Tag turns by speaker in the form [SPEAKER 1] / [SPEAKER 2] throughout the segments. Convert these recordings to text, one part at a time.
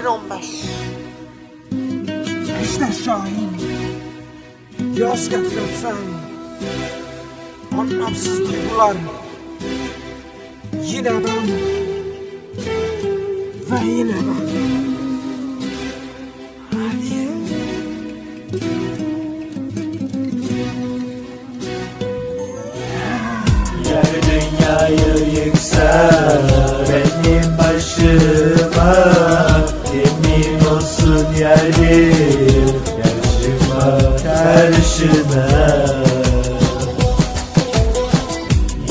[SPEAKER 1] 2015
[SPEAKER 2] Ejder Şahin. Yaz getirsen. Anlamsız duygular. Yine ben. Ve yine ben. Hadi.
[SPEAKER 3] Yer dünyayı yıksa yaşıma karşına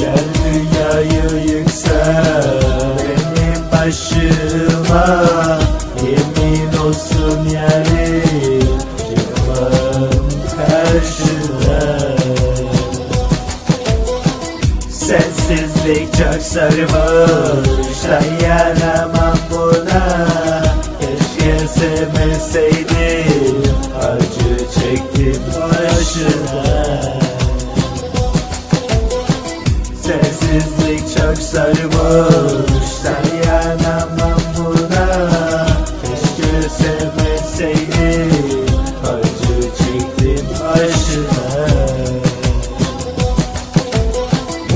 [SPEAKER 3] Yer dünyayı yıksa benim başıma Yemin olsun yerim çıkmam karşına Sensizlik çok sarmış Dayanamam buna Keşke sevmeseydim Sensizlik çok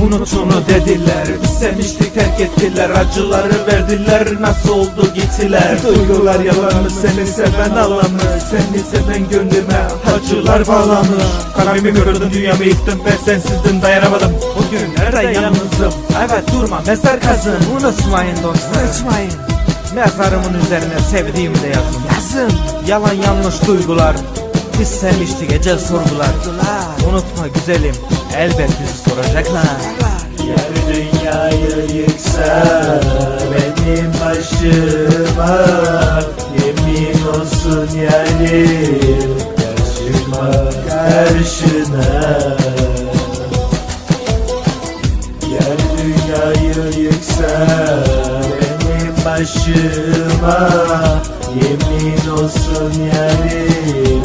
[SPEAKER 3] Unut onu dediler Biz sevmiştik terk ettiler. Acıları verdiler Nasıl oldu gittiler. Duygular yalanmış Seni seven ağlamış Seni seven gönlüme Acılar bağlamış Kalbimi kırdın dünyamı yıktın Ben sensizdim dayanamadım. Bugünlerde yalnızım? Evet durma mezar kazın
[SPEAKER 2] Unutmayın dostlar.
[SPEAKER 3] Unutmayın. Mezarımın üzerine sevdiğimi de yazın.
[SPEAKER 2] Yazın.
[SPEAKER 3] Yalan yanlış duygular Biz sevmiştik ecel sorgular Unutma güzelim elbet bizi soracaklar. Yer dünyayı yıksa benim başıma Yemin olsun yerim karşıma karşına. Yer dünyayı yıksa benim başıma Yemin olsun yerim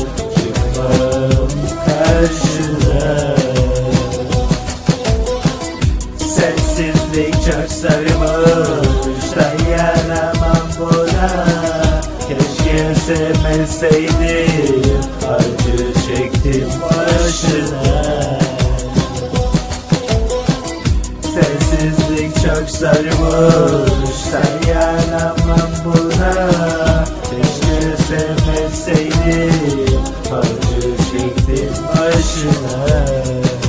[SPEAKER 3] Dikçak sarımış dayanamam buna. Keşke sevmeseydim Acı çektim başına. Sensizlik çok sarmış dayanamam buna. Keşke sevmeseydim Acı çektim başına.